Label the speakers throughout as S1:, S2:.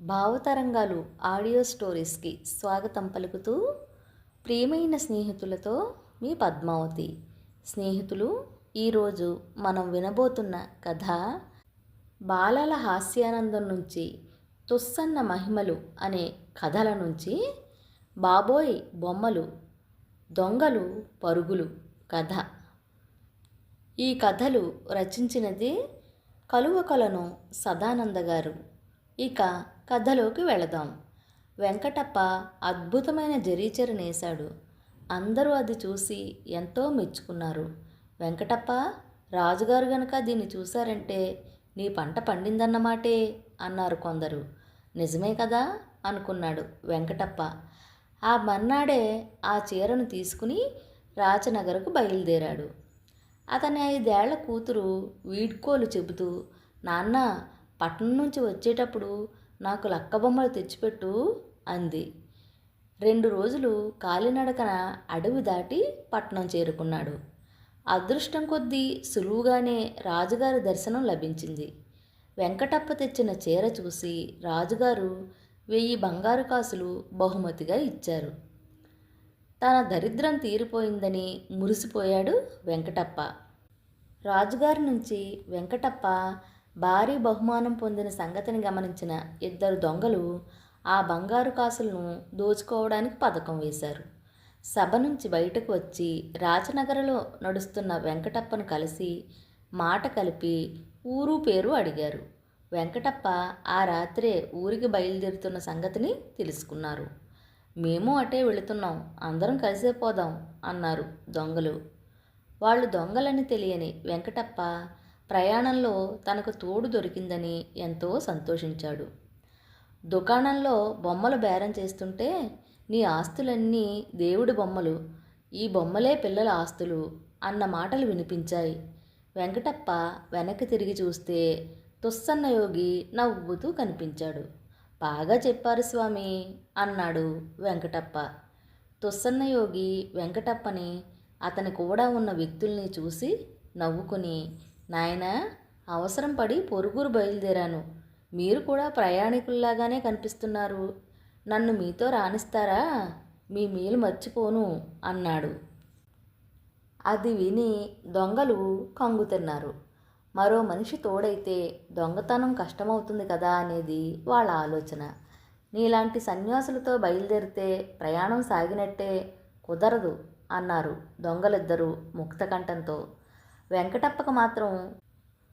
S1: భావతరంగాలు audio స్టోరీస్కి స్వాగతం పలుకుతూ ప్రియమైన స్నేహితులతో మీ పద్మావతి. స్నేహితులు ఈరోజు మనం వినబోతున్న కథ బాలల హాస్యానందం నుంచి తుస్సన్న మహిమలు అనే కథల నుంచి బాబోయ్ బొమ్మలు దొంగలు పరుగులు కథ. ఈ కథలు రచించినది కలువకలను సదానంద గారు ఇక కథలోకి వెళదాం. వెంకటప్ప అద్భుతమైన జరీచరు నేశాడు. అందరూ అది చూసి ఎంతో మెచ్చుకున్నారు. వెంకటప్ప రాజుగారు గనక దీన్ని చూశారంటే నీ పంట పండిందన్నమాటే అన్నారు కొందరు. నిజమే కదా? అనుకున్నాడు వెంకటప్ప. ఆ మర్నాడే ఆ చీరను తీసుకుని రాచనగరకు బయలుదేరాడు. అతని ఐదేళ్ళ కూతురు వీడ్కోలు చెబుతూ నాన్న పట్నం నుంచి వచ్చేటప్పుడు నాకు లక్క బొమ్మలు తెచ్చిపెట్టు అంది. రెండు రోజులు కాలినడకన అడవి దాటి పట్నం చేరుకున్నాడు. అదృష్టం కొద్దీ సులువుగానే రాజుగారి దర్శనం లభించింది. వెంకటప్ప తెచ్చిన చీర చూసి రాజుగారు వెయ్యి బంగారు కాసులు బహుమతిగా ఇచ్చారు. తన దరిద్రం తీరిపోయిందని మురిసిపోయాడు వెంకటప్ప. రాజుగారి నుంచి వెంకటప్ప భారీ బహుమానం పొందిన సంగతిని గమనించిన ఇద్దరు దొంగలు ఆ బంగారు కాసులను దోచుకోవడానికి పథకం వేశారు. సభ నుంచి బయటకు వచ్చి రాజనగరలో నడుస్తున్న వెంకటప్పను కలిసి మాట కలిపి ఊరు పేరు అడిగారు. వెంకటప్ప ఆ రాత్రే ఊరికి బయలుదేరుతున్న సంగతిని తెలుసుకున్నారు. మేము అటే వెళుతున్నాం అందరం కలిసే పోదాం అన్నారు దొంగలు. వాళ్ళు దొంగలని తెలియని వెంకటప్ప ప్రయాణంలో తనకు తోడు దొరికిందని ఎంతో సంతోషించాడు. దుకాణంలో బొమ్మలు బేరం చేస్తుంటే నీ ఆస్తులన్నీ దేవుడి బొమ్మలు ఈ బొమ్మలే పిల్లల ఆస్తులు అన్న మాటలు వినిపించాయి. వెంకటప్ప వెనక్కి తిరిగి చూస్తే తుస్సన్న యోగి నవ్వుతూ కనిపించాడు. బాగా చెప్పారు స్వామి అన్నాడు వెంకటప్ప. తుస్సన్న యోగి వెంకటప్పని అతని కూడా ఉన్న వ్యక్తుల్ని చూసి నవ్వుకుని నాయనా అవసరం పడి పొరుగురు బయలుదేరాను. మీరు కూడా ప్రయాణికుల్లాగానే కనిపిస్తున్నారు. నన్ను మీతో రాణిస్తారా? మీ మేలు మర్చిపోను అన్నాడు. అది విని దొంగలు కంగు తిన్నారు. మరో మనిషి తోడైతే దొంగతనం కష్టమవుతుంది కదా అనేది వాళ్ళ ఆలోచన. నీలాంటి సన్యాసులతో బయలుదేరితే ప్రయాణం సాగినట్టే కుదరదు అన్నారు దొంగలిద్దరూ ముక్తకంఠంతో. వెంకటప్పకు మాత్రం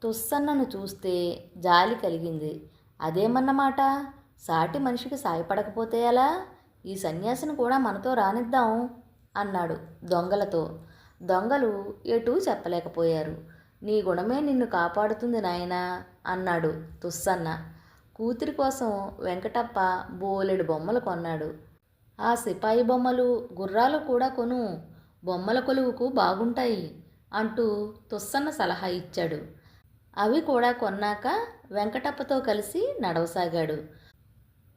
S1: తుస్సన్నను చూస్తే జాలి కలిగింది. అదేమన్నమాట? సాటి మనిషికి సాయపడకపోతే ఎలా? ఈ సన్యాసిని కూడా మనతో రానిద్దాం అన్నాడు దొంగలతో. దొంగలు ఎటూ చెప్పలేకపోయారు. నీ గుణమే నిన్ను కాపాడుతుంది నాయనా అన్నాడు తుస్సన్న. కూతురి కోసం వెంకటప్ప బోలెడు బొమ్మలు కొన్నాడు. ఆ సిపాయి బొమ్మలు గుర్రాలు కూడా కొను. బొమ్మల కొలువుకు బాగుంటాయి. అంటూ తుస్సన్న సలహా ఇచ్చాడు. అవి కూడా కొన్నాక వెంకటప్పతో కలిసి నడవసాగాడు.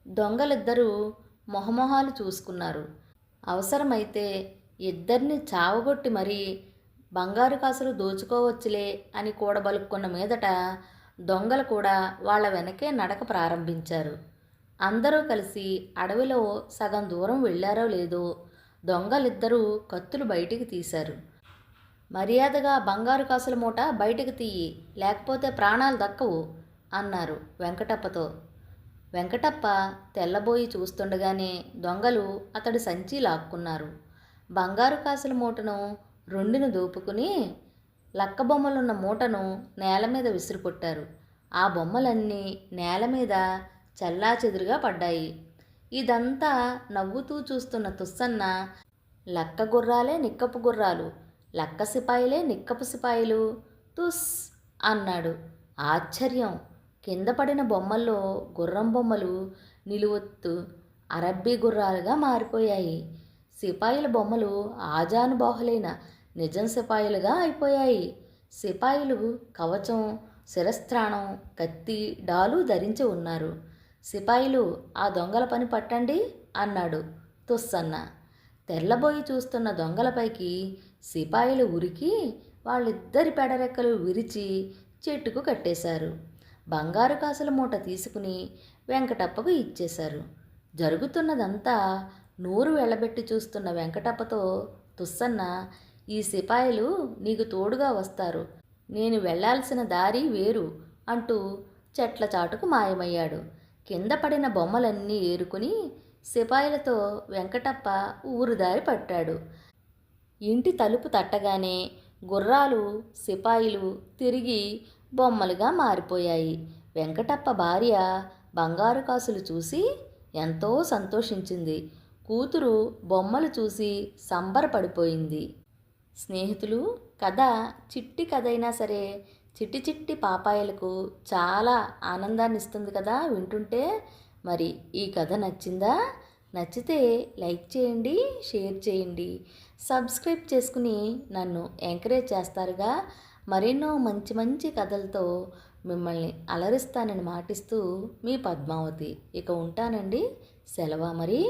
S1: దొంగలిద్దరూ మొహమొహాలు చూసుకున్నారు. అవసరమైతే ఇద్దరిని చావగొట్టి మరీ బంగారు కాసులు దోచుకోవచ్చులే అని కూడబలుక్కున్న మీదట దొంగలు కూడా వాళ్ళ వెనకే నడక ప్రారంభించారు. అందరూ కలిసి అడవిలో సగం దూరం వెళ్ళారో లేదో దొంగలిద్దరూ కత్తులు బయటికి తీశారు. మర్యాదగా బంగారు కాసుల మూట బయటకు తీయి లేకపోతే ప్రాణాలు దక్కవు అన్నారు వెంకటప్పతో. వెంకటప్ప తెల్లబోయి చూస్తుండగానే దొంగలు అతడి సంచి లాక్కున్నారు. బంగారు కాసుల మూటను రెండును దోపుకుని లక్క బొమ్మలున్న మూటను నేల మీద విసిరికొట్టారు ఆ బొమ్మలన్నీ నేల మీద చల్లా చెదురుగా పడ్డాయి. ఇదంతా నవ్వుతూ చూస్తున్న తుస్సన్న లక్క గుర్రాలే నిక్కపు గుర్రాలు. లక్క సిపాయిలే నిక్కపు సిపాయిలు. తుస్ అన్నాడు. ఆశ్చర్యం. కింద పడిన బొమ్మల్లో గుర్రం బొమ్మలు నిలువొత్తు అరబ్బీ గుర్రాలుగా మారిపోయాయి. సిపాయిల బొమ్మలు ఆజానుబాహులైన నిజం సిపాయిలుగా అయిపోయాయి. సిపాయిలు కవచం శిరస్త్రాణం కత్తి డాలు ధరించి ఉన్నారు. సిపాయిలు ఆ దొంగల పని పట్టండి అన్నాడు తుస్సన్న తెల్లబోయి చూస్తున్న దొంగలపైకి సిపాయిలు ఉరికి వాళ్ళిద్దరి పెడరెక్కలు విరిచి చెట్టుకు కట్టేశారు. బంగారు కాసుల మూట తీసుకుని వెంకటప్పకు ఇచ్చేశారు. జరుగుతున్నదంతా నూరు వెళ్ళబెట్టి చూస్తున్న వెంకటప్పతో తుస్సన్న ఈ సిపాయిలు నీకు తోడుగా వస్తారు. నేను వెళ్ళాల్సిన దారి వేరు అంటూ చెట్ల చాటుకు మాయమయ్యాడు. కింద పడిన బొమ్మలన్నీ ఏరుకుని సిపాయిలతో వెంకటప్ప ఊరు దారి పట్టాడు. ఇంటి తలుపు తట్టగానే గుర్రాలు సిపాయిలు తిరిగి బొమ్మలుగా మారిపోయాయి. వెంకటప్ప భార్య బంగారు కాసులు చూసి ఎంతో సంతోషించింది. కూతురు బొమ్మలు చూసి సంబరపడిపోయింది. స్నేహితులు కథ చిట్టి కథ అయినా సరే చిట్టి చిట్టి పాపాయలకు చాలా ఆనందాన్ని ఇస్తుంది కదా వింటుంటే. మరి ఈ కథ నచ్చిందా? నచ్చితే లైక్ చేయండి షేర్ చేయండి. సబ్స్క్రైబ్ చేసుకుని నన్ను ఎంకరేజ్ చేస్తారుగా. మరెన్నో మంచి మంచి కథలతో మిమ్మల్ని అలరిస్తానని మాటిస్తూ మీ పద్మావతి. ఇక ఉంటానండి. సెలవా మరి?